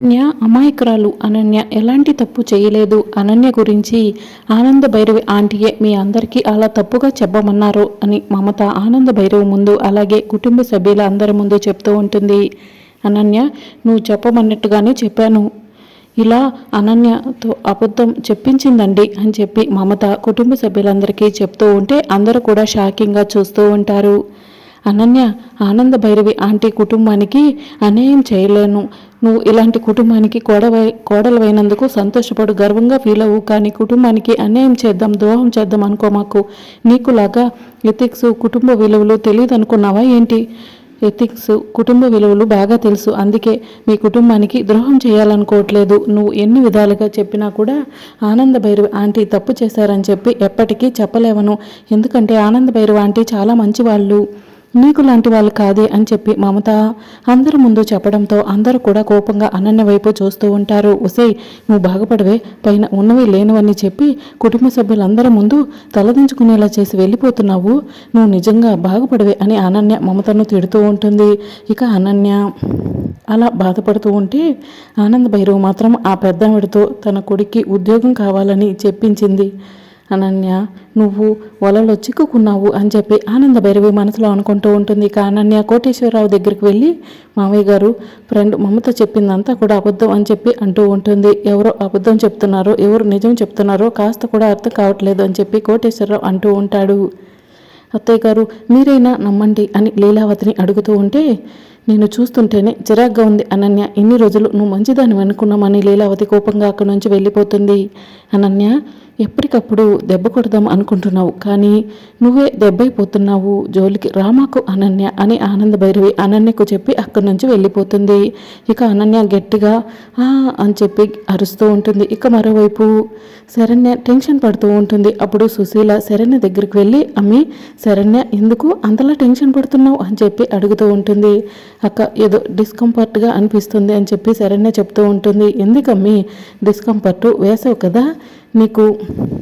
అనన్య అమాయకురాలు. అనన్య ఎలాంటి తప్పు చేయలేదు. అనన్య గురించి ఆనంద భైరవి ఆంటీయే మీ అందరికీ అలా తప్పుగా చెప్పమన్నారు అని మమత ఆనంద భైరవి ముందు అలాగే కుటుంబ సభ్యుల అందరి ముందు చెప్తూ ఉంటుంది. అనన్య నువ్వు చెప్పమన్నట్టుగానే చెప్పాను. ఇలా అనన్యతో అబద్ధం చెప్పించిందండి అని చెప్పి మమత కుటుంబ సభ్యులందరికీ చెప్తూ ఉంటే అందరూ కూడా షాకింగ్గా చూస్తూ ఉంటారు. అనన్య ఆనంద భైరవి ఆంటీ కుటుంబానికి అన్యాయం చేయలేను. నువ్వు ఇలాంటి కుటుంబానికి కోడవై కోడలవైనందుకు సంతోషపడు. గర్వంగా ఫీల్ అవ్వు. కానీ కుటుంబానికి అన్యాయం చేద్దాం ద్రోహం చేద్దాం అనుకో మాకు. నీకులాగా ఎథిక్స్ కుటుంబ విలువలు తెలియదు అనుకున్నావా ఏంటి? ఎథిక్స్ కుటుంబ విలువలు బాగా తెలుసు. అందుకే మీ కుటుంబానికి ద్రోహం చేయాలనుకోవట్లేదు. నువ్వు ఎన్ని విధాలుగా చెప్పినా కూడా ఆనంద భైరవి ఆంటీ తప్పు చేశారని చెప్పి ఎప్పటికీ చెప్పలేవను. ఎందుకంటే ఆనంద భైరవి ఆంటీ చాలా మంచివాళ్ళు. నీకు లాంటి వాళ్ళు కాదే అని చెప్పి మమత అందరి ముందు చెప్పడంతో అందరూ కూడా కోపంగా అనన్య వైపు చూస్తూ ఉంటారు. ఉసై నువ్వు బాగుపడవే పైన ఉన్నవి లేనివని చెప్పి కుటుంబ సభ్యులందరి ముందు తలదించుకునేలా చేసి వెళ్ళిపోతున్నావు. నువ్వు నిజంగా బాగుపడవే అని అనన్య మమతను తిడుతూ ఉంటుంది. ఇక అనన్య అలా బాధపడుతూ ఉంటే ఆనంద్ భైరవ్ మాత్రం ఆ పెద్దావిడితో తన కొడుక్కి ఉద్యోగం కావాలని చెప్పించింది. అనన్య నువ్వు వలలో చిక్కుకున్నావు అని చెప్పి ఆనంద భైరవి మనసులో అనుకుంటూ ఉంటుంది. ఇక అనన్య కోటేశ్వరరావు దగ్గరికి వెళ్ళి మావయ్య గారు ఫ్రెండ్ మమత చెప్పిందంతా కూడా అబద్ధం అని చెప్పి అంటూ ఉంటుంది. ఎవరో అబద్ధం చెప్తున్నారో ఎవరు నిజం చెప్తున్నారో కాస్త కూడా అర్థం కావట్లేదు అని చెప్పి కోటేశ్వరరావు అంటూ ఉంటాడు. అత్తయ్య గారు మీరైనా నమ్మండి అని లీలావతిని అడుగుతూ ఉంటే నేను చూస్తుంటేనే చిరాగ్గా ఉంది అనన్య. ఇన్ని రోజులు నువ్వు మంచిదాన్ని అనుకున్నామని లీలావతి కోపంగా అక్కడి నుంచి వెళ్ళిపోతుంది. అనన్య ఎప్పటికప్పుడు దెబ్బ కొడదాం అనుకుంటున్నావు కానీ నువ్వే దెబ్బైపోతున్నావు. జోలికి రామాకు అనన్య అని ఆనంద భైరవి అనన్యకు చెప్పి అక్కడి నుంచి వెళ్ళిపోతుంది. ఇక అనన్య గట్టిగా ఆ అని చెప్పి అరుస్తూ ఉంటుంది. ఇక మరోవైపు శరణ్య టెన్షన్ పడుతూ ఉంటుంది. అప్పుడు సుశీల శరణ్య దగ్గరికి వెళ్ళి అమ్మి శరణ్య ఎందుకు అంతలా టెన్షన్ పడుతున్నావు? అని చెప్పి అడుగుతూ ఉంటుంది. అక్క ఏదో డిస్కంఫర్ట్గా అనిపిస్తుంది అని చెప్పి శరణ్య చెప్తూ ఉంటుంది. ఎందుకమ్మి డిస్కంఫర్ట్ వేసావు కదా నీకు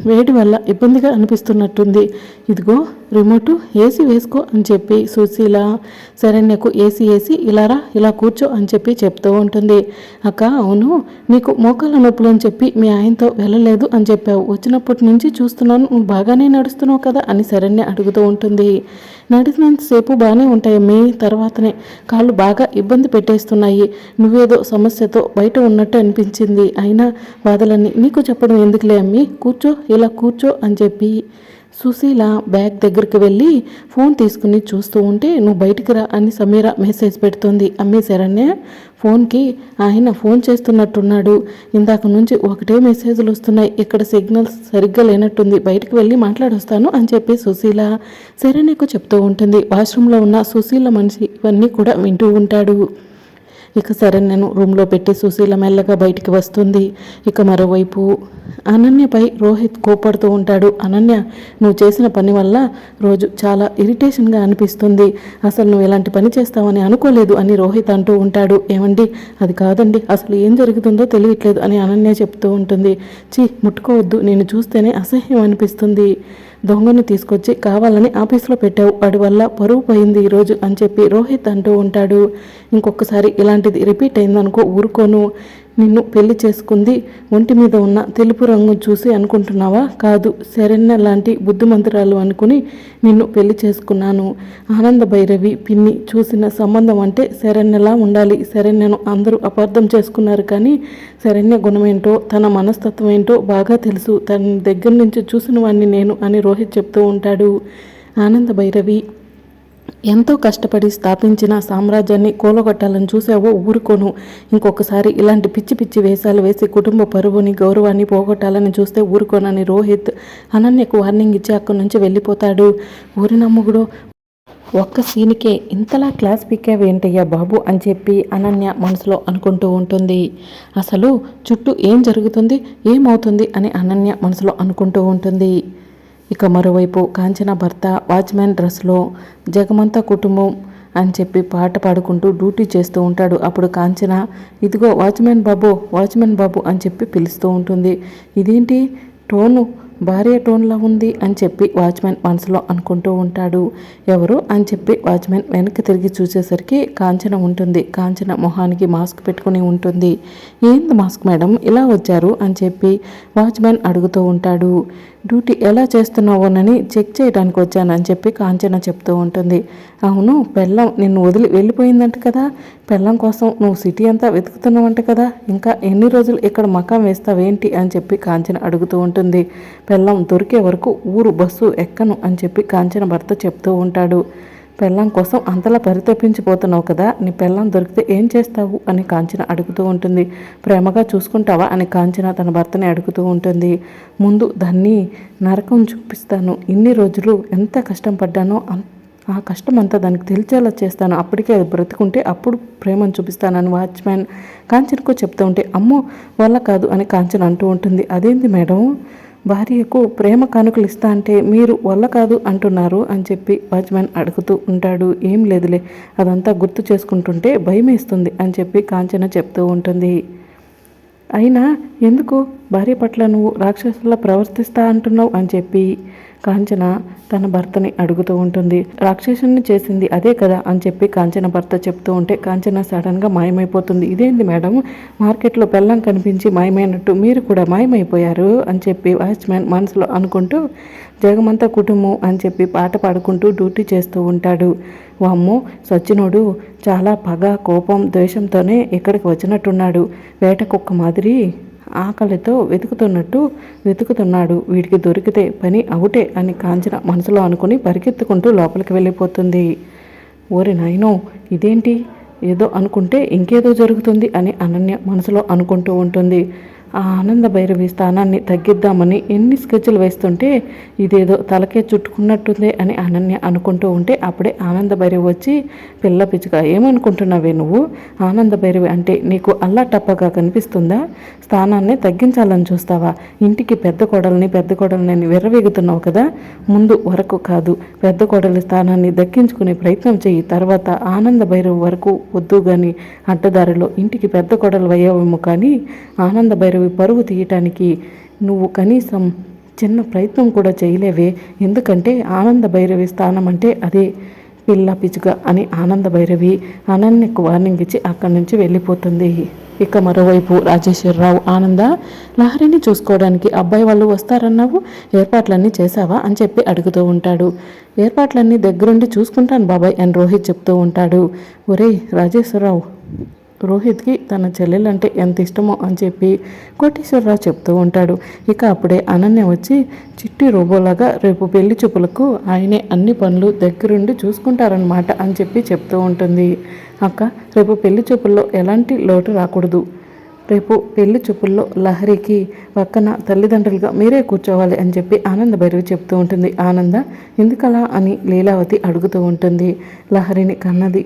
వేడి వల్ల ఇబ్బందిగా అనిపిస్తున్నట్టుంది. ఇదిగో రిమోటు ఏసీ వేసుకో అని చెప్పి సుశీల శరణ్యకు ఏసీ ఏసీ ఇలారా ఇలా కూర్చో అని చెప్పి చెప్తూ ఉంటుంది. అక్క అవును నీకు మోకాళ్ళ నొప్పులు అని చెప్పి మీ ఆయనతో వెళ్ళలేదు అని చెప్పావు. వచ్చినప్పటి నుంచి చూస్తున్నాను నువ్వు బాగానే నడుస్తున్నావు కదా అని శరణ్య అడుగుతూ ఉంటుంది. నడిచినంతసేపు బాగానే ఉంటాయి మీ తర్వాతనే కాళ్ళు బాగా ఇబ్బంది పెట్టేస్తున్నాయి. నువ్వేదో సమస్యతో బయట ఉన్నట్టు అనిపించింది. అయినా బాధలన్నీ నీకు చెప్పడం ఎందుకులే? అమ్మి కూర్చో ఇలా కూర్చో అని చెప్పి సుశీల బ్యాగ్ దగ్గరికి వెళ్ళి ఫోన్ తీసుకుని చూస్తూ ఉంటే నువ్వు బయటికి రా అని సమీర మెసేజ్ పెడుతుంది. అమ్మి శరణ్య ఫోన్కి ఆయన ఫోన్ చేస్తున్నట్టున్నాడు. ఇందాక నుంచి ఒకటే మెసేజ్లు వస్తున్నాయి. ఇక్కడ సిగ్నల్స్ సరిగ్గా లేనట్టుంది. బయటకు వెళ్ళి మాట్లాడొస్తాను అని చెప్పి సుశీల శరణ్యకు చెప్తూ ఉంటుంది. వాష్రూమ్లో ఉన్న సుశీల మనిషి ఇవన్నీ కూడా వింటూ ఉంటాడు. ఇక సరే నేను రూమ్లో పెట్టి సుశీల మెల్లగా బయటికి వస్తుంది. ఇక మరోవైపు అనన్యపై రోహిత్ కోపడుతూ ఉంటాడు. అనన్య నువ్వు చేసిన పని వల్ల రోజు చాలా ఇరిటేషన్గా అనిపిస్తుంది. అసలు నువ్వు ఎలాంటి పని చేస్తావని అనుకోలేదు అని రోహిత్ అంటూ ఉంటాడు. ఏమండి? అది కాదండి. అసలు ఏం జరుగుతుందో తెలియట్లేదు అని అనన్య చెప్తూ ఉంటుంది. చీ ముట్టుకోవద్దు. నేను చూస్తేనే అసహ్యం అనిపిస్తుంది. దొంగను తీసుకొచ్చి కావాలని ఆఫీస్లో పెట్టావు. వాడి వల్ల పరువు పోయింది ఈరోజు అని చెప్పి రోహిత్ అంటూ ఉంటాడు. ఇంకొకసారి ఇలాంటిది రిపీట్ అయిందనుకో ఊరుకోను. నిన్ను పెళ్ళి చేసుకుంది ఒంటి మీద ఉన్న తెలుపు రంగు చూసి అనుకుంటున్నావా? కాదు శరణ్య లాంటి బుద్ధిమంతురాలు అనుకుని నిన్ను పెళ్ళి చేసుకున్నాను. ఆనంద భైరవి పిన్ని చూసిన సంబంధం అంటే శరణ్యలా ఉండాలి. శరణ్యను అందరూ అపార్థం చేసుకున్నారు కానీ శరణ్య గుణమేంటో తన మనస్తత్వం ఏంటో బాగా తెలుసు. తన దగ్గర నుంచి చూసిన వాడిని నేను అని రోహిత్ చెప్తూ ఉంటాడు. ఆనంద భైరవి ఎంతో కష్టపడి స్థాపించిన సామ్రాజ్యాన్ని కూలగొట్టాలని చూసావో ఊరుకోను. ఇంకొకసారి ఇలాంటి పిచ్చి పిచ్చి వేషాలు వేసి కుటుంబ పరువుని గౌరవాన్ని పోగొట్టాలని చూస్తే ఊరుకోనని రోహిత్ అనన్యకు వార్నింగ్ ఇచ్చి అక్కడి నుంచి వెళ్ళిపోతాడు. ఊరినమ్ముగుడు ఒక్క సీన్కే ఇంతలా క్లాస్ పిక్కావేంటయ్యా బాబు? అని చెప్పి అనన్య మనసులో అనుకుంటూ ఉంటుంది. అసలు చుట్టూ ఏం జరుగుతుంది ఏమవుతుంది? అని అనన్య మనసులో అనుకుంటూ ఉంటుంది. ఇక మరోవైపు కాంచన భర్త వాచ్మెన్ డ్రెస్లో జగమంత కుటుంబం అని చెప్పి పాట పాడుకుంటూ డ్యూటీ చేస్తూ ఉంటాడు. అప్పుడు కాంచన ఇదిగో వాచ్మెన్ బాబు వాచ్మెన్ బాబు అని చెప్పి పిలుస్తూ ఉంటుంది. ఇదేంటి? టోను భార్య టోన్లా ఉంది అని చెప్పి వాచ్మెన్ మనసులో అనుకుంటూ ఉంటాడు. ఎవరు? అని చెప్పి వాచ్మెన్ వెనక్కి తిరిగి చూసేసరికి కాంచన ఉంటుంది. కాంచన మొహానికి మాస్క్ పెట్టుకుని ఉంటుంది. ఏంది మాస్క్ మేడం? ఇలా వచ్చారు అని చెప్పి వాచ్మెన్ అడుగుతూ ఉంటాడు. డ్యూటీ ఎలా చేస్తున్నావోనని చెక్ చేయడానికి వచ్చానని చెప్పి కాంచన చెప్తూ ఉంటుంది. అవును పెళ్ళం నిన్ను వదిలి వెళ్ళిపోయిందంట కదా. పెళ్ళం కోసం నువ్వు సిటీ అంతా వెతుకుతున్నావంట కదా. ఇంకా ఎన్ని రోజులు ఇక్కడ మకాం వేస్తావేంటి అని చెప్పి కాంచన అడుగుతూ ఉంటుంది. పెళ్ళం దొరికే వరకు ఊరు బస్సు ఎక్కను అని చెప్పి కాంచన భర్త చెప్తూ ఉంటాడు. పెళ్ళం కోసం అంతలా పరితపించిపోతున్నావు కదా నీ పెళ్ళం దొరికితే ఏం చేస్తావు? అని కాంచన అడుగుతూ ఉంటుంది. ప్రేమగా చూసుకుంటావా? అని కాంచన తన భర్తని అడుగుతూ ఉంటుంది. ముందు దాన్ని నరకం చూపిస్తాను. ఇన్ని రోజులు ఎంత కష్టం పడ్డానో ఆ కష్టం అంతా దానికి తెలిచేలా చేస్తాను. అప్పటికే అది బ్రతుకుంటే అప్పుడు ప్రేమను చూపిస్తానని వాచ్మ్యాన్ కాంచనకు చెప్తూ ఉంటే అమ్మో వల్ల కాదు అని కాంచన అంటూ ఉంటుంది. అదేంటి మేడం? భార్యకు ప్రేమ కానుకలు ఇస్తా అంటే మీరు వల్ల కాదు అంటున్నారు అని చెప్పి వాచ్మెన్ అడుగుతూ ఉంటాడు. ఏం లేదులే అదంతా గుర్తు చేసుకుంటుంటే భయం వేస్తుంది అని చెప్పి కాంచన చెప్తూ ఉంటుంది. అయినా ఎందుకు? భార్య పట్ల నువ్వు రాక్షసులా ప్రవర్తిస్తా అంటున్నావు అని చెప్పి కాంచన తన భర్తని అడుగుతూ ఉంటుంది. రాక్షసుని చేసింది అదే కదా అని చెప్పి కాంచన భర్త చెప్తూ ఉంటే కాంచన సడన్గా మాయమైపోతుంది. ఇదేంది మేడం? మార్కెట్లో బెల్లం కనిపించి మాయమైనట్టు మీరు కూడా మాయమైపోయారు అని చెప్పి వాచ్మ్యాన్ మనసులో అనుకుంటూ జగమంత కుటుంబం అని చెప్పి పాట పాడుకుంటూ డ్యూటీ చేస్తూ ఉంటాడు. వామ్మో సచ్చినోడు చాలా పగ కోపం ద్వేషంతోనే ఇక్కడికి వచ్చినట్టున్నాడు. వేట కుక్క మాదిరి ఆకలితో వెతుకుతున్నట్టు వెతుకుతున్నాడు. వీడికి దొరికితే పని అవుటే అని కాంచన మనసులో అనుకుని పరిగెత్తుకుంటూ లోపలికి వెళ్ళిపోతుంది. ఓరి నాయనో ఇదేంటి? ఏదో అనుకుంటే ఇంకేదో జరుగుతుంది అని అనన్య మనసులో అనుకుంటూ ఉంటుంది. ఆ ఆనంద భైరవి స్థానాన్ని తగ్గిద్దామని ఎన్ని స్కెచ్లు వేస్తుంటే ఇదేదో తలకే చుట్టుకున్నట్టుందే అని అనన్య అనుకుంటూ ఉంటే అప్పుడే ఆనంద భైరవి వచ్చి పిల్ల పిచ్చుక ఏమనుకుంటున్నావే నువ్వు? ఆనంద భైరవి అంటే నీకు అల్లా టప్పగా కనిపిస్తుందా? స్థానాన్ని తగ్గించాలని చూస్తావా? ఇంటికి పెద్ద కోడల్ని పెద్ద కోడల్ని విర్రవేగుతున్నావు కదా? ముందు వరకు కాదు పెద్ద కోడలి స్థానాన్ని దక్కించుకునే ప్రయత్నం చేయి తర్వాత ఆనంద భైరవి వరకు వద్దు కానీ అడ్డదారిలో ఇంటికి పెద్ద కోడలు అయ్యావేమో కానీ ఆనంద భైరవి భైరవి పరుగు తీయటానికి నువ్వు కనీసం చిన్న ప్రయత్నం కూడా చేయలేవే. ఎందుకంటే ఆనంద భైరవి స్థానం అంటే అదే పిల్ల పిచుక అని ఆనంద భైరవి అనన్యకు వార్నింగ్ ఇచ్చి అక్కడి నుంచి వెళ్ళిపోతుంది. ఇక మరోవైపు రాజేశ్వరరావు ఆనంద లహరిని చూసుకోవడానికి అబ్బాయి వాళ్ళు వస్తారన్నావు? ఏర్పాట్లన్నీ చేశావా? అని చెప్పి అడుగుతూ ఉంటాడు. ఏర్పాట్లన్నీ దగ్గరుండి చూసుకుంటాను బాబాయ్ అని రోహిత్ చెప్తూ ఉంటాడు. ఒరేయ్ రాజేశ్వరరావు రోహిత్కి తన చెల్లెలంటే ఎంత ఇష్టమో అని చెప్పి కోటేశ్వరరావు చెప్తూ ఉంటాడు. ఇక అప్పుడే అనన్య వచ్చి చిట్టి రోబోలాగా రేపు పెళ్ళి చూపులకు ఆయనే అన్ని పనులు దగ్గరుండి చూసుకుంటారనమాట అని చెప్పి చెప్తూ ఉంటుంది. అక్క రేపు పెళ్ళి చూపుల్లో ఎలాంటి లోటు రాకూడదు. రేపు పెళ్ళి చూపుల్లో లహరికి పక్కన తల్లిదండ్రులుగా మీరే కూర్చోవాలి అని చెప్పి ఆనంద భైరవి చెప్తూ ఉంటుంది. ఆనంద ఎందుకలా అని లీలావతి అడుగుతూ ఉంటుంది. లహరిని కన్నది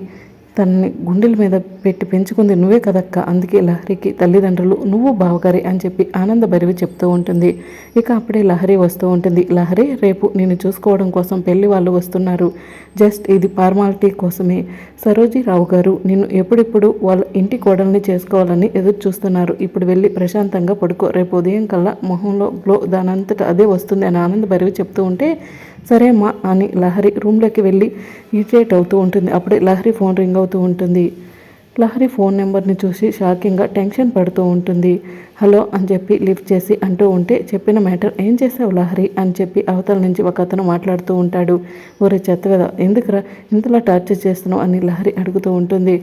తనని గుండెల మీద పెట్టి పెంచుకుంది నువ్వే కదక్క. అందుకే లహరికి తల్లిదండ్రులు నువ్వు బావగారి అని చెప్పి ఆనంద భరివి చెప్తూ ఉంటుంది. ఇక అప్పుడే లహరి వస్తూ ఉంటుంది. లహరి రేపు నేను చూసుకోవడం కోసం పెళ్ళి వాళ్ళు వస్తున్నారు. జస్ట్ ఇది ఫార్మాలిటీ కోసమే. సరోజీరావు గారు నిన్ను ఎప్పుడెప్పుడు వాళ్ళ ఇంటి కోడల్ని చేసుకోవాలని ఎదురు చూస్తున్నారు. ఇప్పుడు వెళ్ళి ప్రశాంతంగా పడుకో. రేపు ఉదయం కల్లా మొహంలో గ్లో దానంతట అదే వస్తుంది అని ఆనంద భరివి చెప్తూ ఉంటే సరే అమ్మా అని లహరి రూమ్లోకి వెళ్ళి ఇరిటేట్ అవుతూ ఉంటుంది. అప్పుడే లహరి ఫోన్ రింగ్ అవుతూ ఉంటుంది. లహరి ఫోన్ నెంబర్ని చూసి షాకింగ్గా టెన్షన్ పడుతూ ఉంటుంది. హలో అని చెప్పి లిఫ్ట్ చేసి అంటూ ఉంటే చెప్పిన మ్యాటర్ ఏం చేసావు లహరి అని చెప్పి అవతల నుంచి ఒక అతను మాట్లాడుతూ ఉంటాడు. ఊరే చెత్తవేద ఎందుకురా ఇంతలా టార్చర్ చేస్తున్నావు అని లహరి అడుగుతూ ఉంటుంది.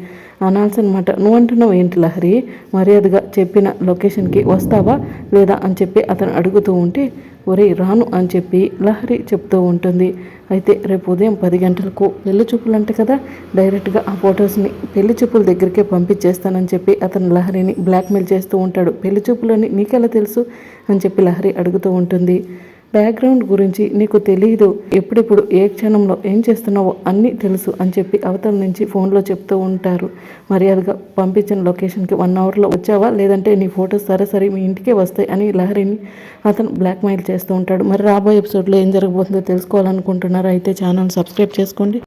అనాల్సిన మాట నువ్వు అంటున్నావు ఏంటి లహరి? మర్యాదగా చెప్పిన లొకేషన్కి వస్తావా లేదా? అని చెప్పి అతను అడుగుతూ ఉంటే ఒరే రాను అని చెప్పి లహరి చెప్తూ ఉంటుంది. అయితే రేపు ఉదయం పది గంటలకు పెళ్ళి చూపులు అంటే కదా? డైరెక్ట్గా ఆ ఫొటోస్ని పెళ్ళి చూపుల దగ్గరికే పంపించేస్తానని చెప్పి అతను లహరిని బ్లాక్మెయిల్ చేస్తూ ఉంటాడు. పెళ్ళి చూపులని నీకెలా తెలుసు? అని చెప్పి లహరి అడుగుతూ ఉంటుంది. బ్యాక్గ్రౌండ్ గురించి నీకు తెలియదు ఎప్పుడెప్పుడు ఏ క్షణంలో ఏం చేస్తున్నావో అన్నీ తెలుసు అని చెప్పి అవతల నుంచి ఫోన్లో చెప్తూ ఉంటారు. మర్యాదగా పంపించిన లొకేషన్కి వన్ అవర్లో వచ్చావా? లేదంటే నీ ఫొటోస్ సరే మీ ఇంటికే వస్తాయి అని లహరిని అతను బ్లాక్మెయిల్ చేస్తూ ఉంటాడు. మరి రాబోయే ఎపిసోడ్లో ఏం జరగబోతుందో తెలుసుకోవాలనుకుంటున్నారో? అయితే ఛానల్ సబ్స్క్రైబ్ చేసుకోండి.